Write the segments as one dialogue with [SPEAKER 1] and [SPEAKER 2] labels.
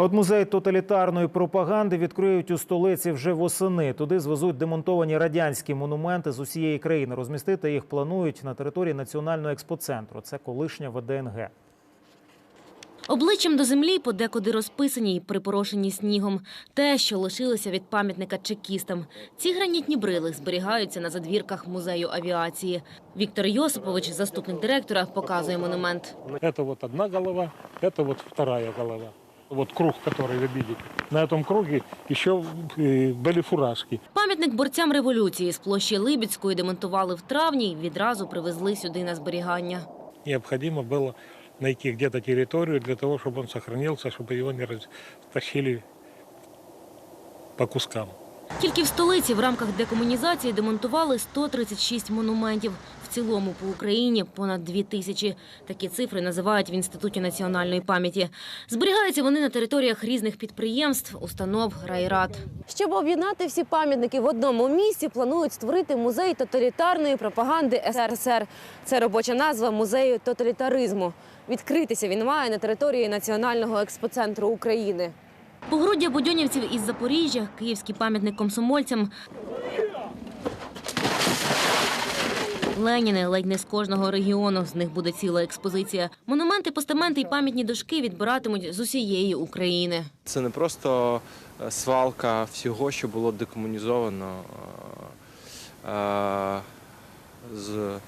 [SPEAKER 1] От музей тоталітарної пропаганди відкриють у столиці вже восени. Туди звезуть демонтовані радянські монументи з усієї країни. Розмістити їх планують на території національного експоцентру. Це колишня ВДНГ.
[SPEAKER 2] Обличчям до землі подекуди розписані й припорошені снігом. Те, що лишилося від пам'ятника чекістам. Ці гранітні брили зберігаються на задвірках музею авіації. Віктор Йосипович, заступник директора, показує монумент.
[SPEAKER 3] Это вот одна голова, это вот вторая голова. Вот круг, который вы видите. На этом круге еще э, были фуражки.
[SPEAKER 2] Пам'ятник борцям революції з площі Либідської демонтували в травні і відразу привезли сюди на зберігання.
[SPEAKER 3] Необходимо было найти где-то территорию для того, чтобы он сохранился, чтобы его не растащили по кускам.
[SPEAKER 2] Тільки в столиці в рамках декомунізації демонтували 136 монументів. В цілому по Україні понад дві тисячі. Такі цифри називають в Інституті національної пам'яті. Зберігаються вони на територіях різних підприємств, установ, райрад.
[SPEAKER 4] Щоб об'єднати всі пам'ятники в одному місці, планують створити музей тоталітарної пропаганди СРСР. Це робоча назва музею тоталітаризму. Відкритися він має на території Національного експоцентру України.
[SPEAKER 2] Погруддя будьонівців із Запоріжжя, київський пам'ятник комсомольцям. Леніни ледь не з кожного регіону. З них буде ціла експозиція. Монументи, постаменти і пам'ятні дошки відбиратимуть з усієї України.
[SPEAKER 5] Це не просто е, свалка всього, що було декомунізовано е, е, з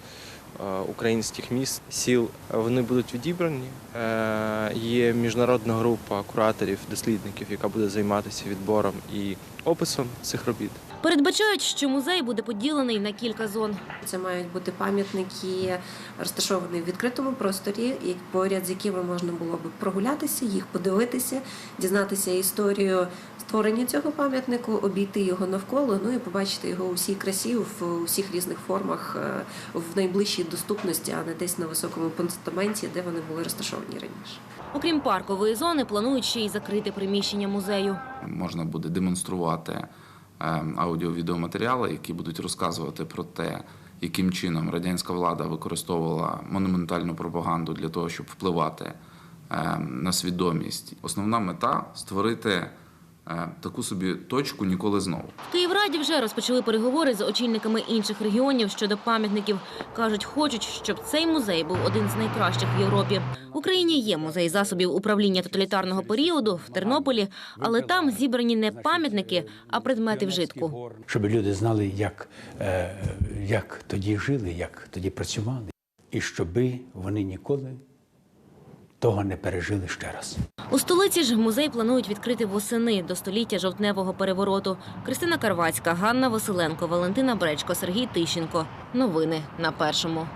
[SPEAKER 5] українських міст, сіл. Вони будуть відібрані. Е, Є міжнародна група кураторів, дослідників, яка буде займатися відбором і описом цих робіт.
[SPEAKER 2] Передбачають, що музей буде поділений на кілька зон.
[SPEAKER 6] Це мають бути пам'ятники, розташовані в відкритому просторі, поряд з якими можна було би прогулятися, їх подивитися, дізнатися історію створення цього пам'ятнику, обійти його навколо, ну і побачити його у всій красі, в усіх різних формах, е, в найближчій доступності, а не десь на високому постаменті, де вони були розташовані раніше.
[SPEAKER 2] Окрім паркової зони, планують ще й закрити приміщення музею.
[SPEAKER 7] можна буде демонструвати е, аудіо-відеоматеріали, які будуть розказувати про те, яким чином радянська влада використовувала монументальну пропаганду для того, щоб впливати е, на свідомість. Основна мета створити таку собі точку ніколи знову.
[SPEAKER 2] В Київраді вже розпочали переговори з очільниками інших регіонів щодо пам'ятників. Кажуть, хочуть, щоб цей музей був один з найкращих в Європі. В Україні є музей засобів управління тоталітарного періоду в Тернополі, але там зібрані не пам'ятники, а предмети вжитку.
[SPEAKER 8] щоб люди знали, як, е, як тоді жили, як тоді працювали, і щоби вони ніколи того не пережили ще раз.
[SPEAKER 2] У столиці ж музей планують відкрити восени до століття жовтневого перевороту. Кристина Карвацька, Ганна Василенко, Валентина Бречко, Сергій Тищенко. Новини на першому.